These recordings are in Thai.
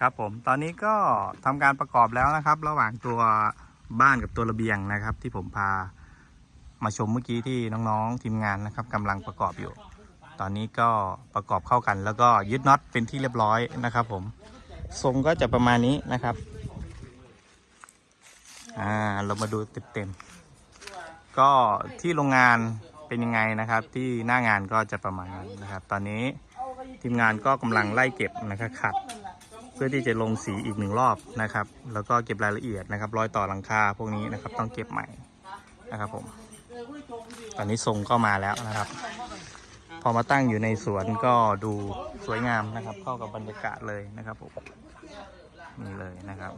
ครับผมตอนนี้ก็ทำการประกอบแล้วนะครับ ระหว่างตัวบ้านกับตัวระเบียงนะครับ ที่ผมพามาชมเมื่อกี้ที่น้องๆทีมงานนะครับกำลังประกอบอยู่ ตอนนี้ก็ประกอบเข้ากัน แล้วก็ยึดน็อตเป็นที่เรียบร้อยนะครับ ผมทรงก็จะประมาณนี้นะครับอ่าเรามาดูเต็มๆก็ที่โรงงานเป็นยังไงนะครับ ที่หน้างานก็จะประมาณนั้นนะครับ ตอนนี้ทีมงานก็กำลังไล่เก็บนะครับขัด เพื่อที่จะลงสีอีกหนึ่งรอบนะครับ แล้วก็เก็บรายละเอียดนะครับ รอยต่อหลังคาพวกนี้นะครับ ต้องเก็บใหม่นะครับผม ตอนนี้ทรงก็มาแล้วนะครับ พอมาตั้งอยู่ในสวนก็ดูสวยงามนะครับ เข้ากับบรรยากาศเลยนะครับผมนี่เลยนะครับ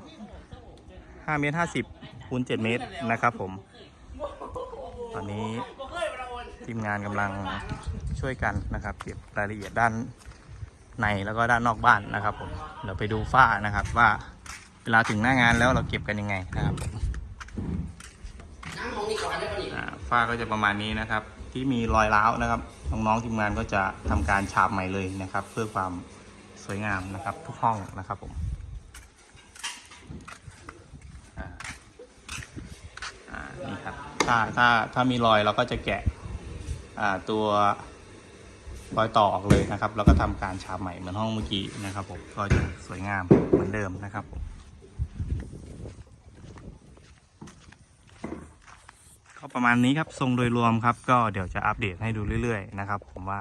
5เมตร50คูณ7เมตรนะครับผม ตอนนี้ทีมงานกำลังช่วยกันนะครับ เก็บรายละเอียดด้าน ในแล้วก็ด้านนอกบ้านนะครับผมเดี๋ยวไปดูฝ้านะครับว่าเวลาถึงหน้างานแล้วเราเก็บกันยังไงนะครับผมฝ้าก็จะประมาณนี้นะครับ ที่มีรอยร้าวนะครับน้องๆทีมงานก็จะทำการฉาบใหม่เลยนะครับ เพื่อความสวยงามนะครับ ทุกห้องนะครับผมนี่ครับถ้าถ้าถ้ามีรอยเราก็จะแกะตัว รอยต่อออกเลยนะครับ แล้วก็ทำการฉาบใหม่เหมือนห้องเมื่อกี้นะครับผมก็จะสวยงามเหมือนเดิมนะครับผมก็ประมาณนี้ครับทรงโดยรวมครับ ก็เดี๋ยวจะอัปเดตให้ดูเรื่อยๆนะครับ ผมว่า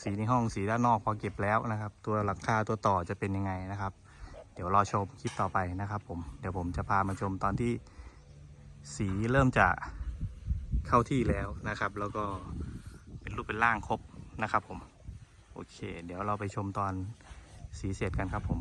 สีในห้องสีด้านนอกพอเก็บแล้วนะครับ ตัวหลังคาตัวต่อจะเป็นยังไงนะครับ เดี๋ยวรอชมคลิปต่อไปนะครับ ผมเดี๋ยวผมจะพามาชมตอนที่สีเริ่มจะเข้าที่แล้วนะครับ แล้วก็เป็นรูปเป็นร่างครบ นะครับผม โอเค เดี๋ยวเราไปชมตอนสีเสร็จกันครับผม